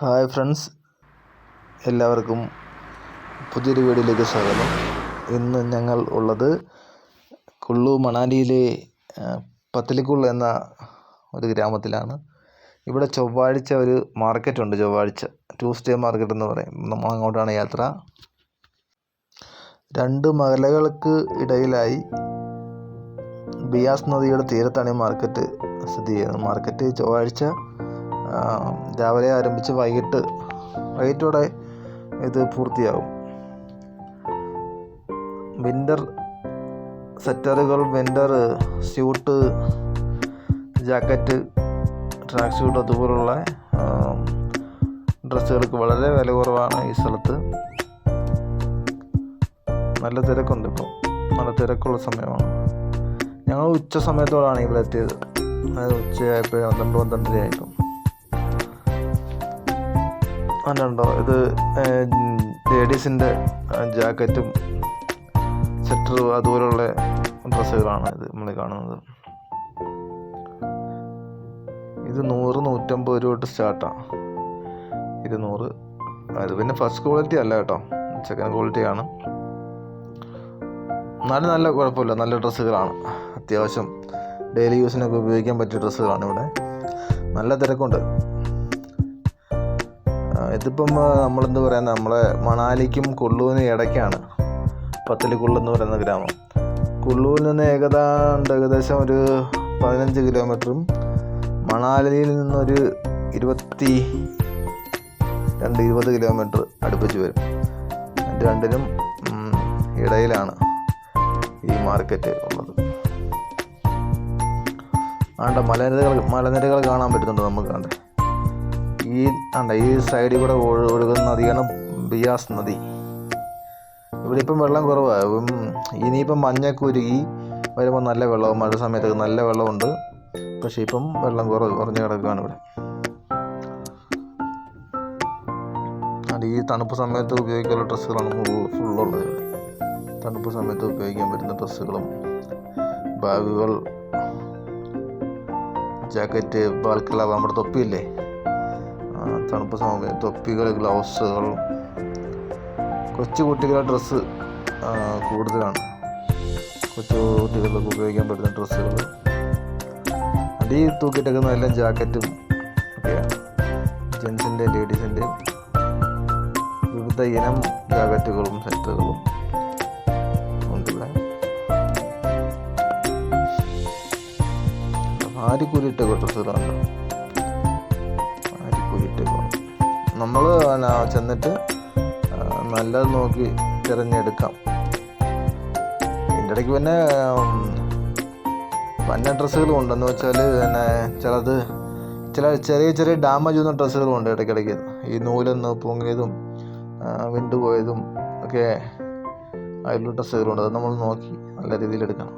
Hi friends. എല്ലാവർക്കും പുതിയൊരു വീഡിയോയിലേക്ക് സ്വാഗതം. ഇന്ന് ഞങ്ങൾ ഉള്ളത് കുള്ളു മണാലിയിലെ പത്തലിക്കുൾ എന്ന ഒരു ഗ്രാമത്തിലാണ്. ഇവിടെ ചൊവ്വാഴ്ച ഒരു മാർക്കറ്റ് ഉണ്ട് ചൊവ്വാഴ്ച ട്യൂസ്ഡേ മാർക്കറ്റ് എന്ന് പറയും. നമ്മൾ അങ്ങോട്ടാണ് യാത്ര. രണ്ട് മലകൾക്ക് ഇടയിലായി ബിയാസ് നദിയുടെ തീരത്താണ് ഈ മാർക്കറ്റ് സ്ഥിതി ചെയ്യുന്നത്. മാർക്കറ്റ് ചൊവ്വാഴ്ച രാവിലെ ആരംഭിച്ച് വൈകിട്ട് വൈകിട്ടോടെ ഇത് പൂർത്തിയാകും. Winter സെറ്ററുകൾ winter suit jacket track suit അതുപോലുള്ള ഡ്രസ്സുകൾക്ക് വളരെ വില കുറവാണ് ഈ സ്ഥലത്ത്. നല്ല തിരക്കുണ്ട് ഇപ്പോൾ നല്ല തിരക്കുള്ള സമയമാണ്. ഞങ്ങൾ ഉച്ച സമയത്തോടാണ് ഇവിടെ എത്തിയത്. അതായത് ഉച്ചയായപ്പോൾ പന്ത്രണ്ട് പന്ത്രണ്ടര പന്ത്രണ്ടരയായപ്പോൾ അതുണ്ടോ ഇത് ലേഡീസിന്റെ ജാക്കറ്റും സെറ്റർ അതുപോലുള്ള ഡ്രസ്സുകളാണ് ഇത് നമ്മൾ കാണുന്നത്. ഇത് നൂറ് നൂറ്റമ്പത് രൂപ തൊട്ട് സ്റ്റാർട്ടാണ് ഇരുന്നൂറ്. അത് പിന്നെ ഫസ്റ്റ് ക്വാളിറ്റി അല്ല കേട്ടോ. സെക്കൻഡ് ക്വാളിറ്റി ആണ്. നല്ല നല്ല കുഴപ്പമില്ല. നല്ല ഡ്രസ്സുകളാണ്. അത്യാവശ്യം ഡെയിലി യൂസിനൊക്കെ ഉപയോഗിക്കാൻ പറ്റിയ ഡ്രസ്സുകളാണ് ഇവിടെ. നല്ല തിരക്കുണ്ട്. ഇതിപ്പം നമ്മളെന്ത് പറയാൻ നമ്മളെ മണാലിക്കും കുള്ളുവിനും ഇടയ്ക്കാണ്. പത്തലിക്കുള്ളു എന്ന് പറയുന്ന ഗ്രാമം. കുള്ളുവിൽ നിന്ന് ഏകദാണ്ട് ഏകദേശം ഒരു പതിനഞ്ച് കിലോമീറ്ററും മണാലിയിൽ നിന്നൊരു ഇരുപത്തി രണ്ട് ഇരുപത് കിലോമീറ്റർ അടുപ്പിച്ച് വരും. രണ്ടിനും ഇടയിലാണ് ഈ മാർക്കറ്റ് ഉള്ളത്. ആണ്ട മലനിരകൾ മലനിരകൾ കാണാൻ പറ്റുന്നുണ്ട് നമുക്ക് കണ്ടേ? ഈ ആണ്ട ഈ സൈഡിൽ കൂടെ ഒഴു- ഒഴുകുന്ന നദിയാണ് ബിയാസ് നദി. ഇവിടെ ഇപ്പം വെള്ളം കുറവാണ് ഇനിയിപ്പം മഞ്ഞൊക്കെ ഉരുകി വരുമ്പോൾ നല്ല വെള്ളവും മഴ സമയത്തൊക്കെ നല്ല വെള്ളമുണ്ട് പക്ഷേ ഇപ്പം വെള്ളം കുറവ് കുറഞ്ഞ് കിടക്കുകയാണ് ഇവിടെ. അല്ല ഈ തണുപ്പ് സമയത്ത് ഉപയോഗിക്കാനുള്ള ഡ്രസ്സുകളാണ് ഫുള്ളുള്ളത്. തണുപ്പ് സമയത്ത് ഉപയോഗിക്കാൻ പറ്റുന്ന ഡ്രസ്സുകളും ബാഗുകൾ ജാക്കറ്റ് ബാൽക്കലാവ് നമ്മുടെ തൊപ്പിയില്ലേ? തണുപ്പ് സമയം തൊപ്പികൾ ഗ്ലൗസുകൾ കൊച്ചു കുട്ടികളുടെ ഡ്രസ്സ് കൂടുതലാണ്. കൊച്ചു കുട്ടികൾക്ക് ഉപയോഗിക്കാൻ പറ്റുന്ന ഡ്രസ്സുകൾ. അടി തൂക്കിയിട്ടേക്കുന്ന എല്ലാം ജാക്കറ്റും ഒക്കെയാണ്. ജെൻസിന്റെ ലേഡീസിന്റെയും വിവിധ ഇനം ജാക്കറ്റുകളും സെറ്റുകളും ഉണ്ട് ഇവിടെ ആരിക്കൂലിട്ട ഡ്രസ്സുകളാണ് നമ്മൾ ചെന്നിട്ട് നല്ലത് നോക്കി തിരഞ്ഞെടുക്കാം. ഇതിന്റെ ഇടയ്ക്ക് പിന്നെ പന്ന ഡ്രസ്സുകളും ഉണ്ടെന്ന് വെച്ചാൽ പിന്നെ ചിലത് ചില ചെറിയ ചെറിയ ഡാമേജ് വന്ന ഡ്രസ്സുകളും ഉണ്ട് ഇടയ്ക്കിടയ്ക്ക്. ഈ നൂലൊന്ന് പൊങ്ങിയതും വിണ്ടുപോയതും ഒക്കെ അതിലുള്ള ഡ്രസ്സുകളുണ്ട് അത് നമ്മൾ നോക്കി നല്ല രീതിയിൽ എടുക്കണം.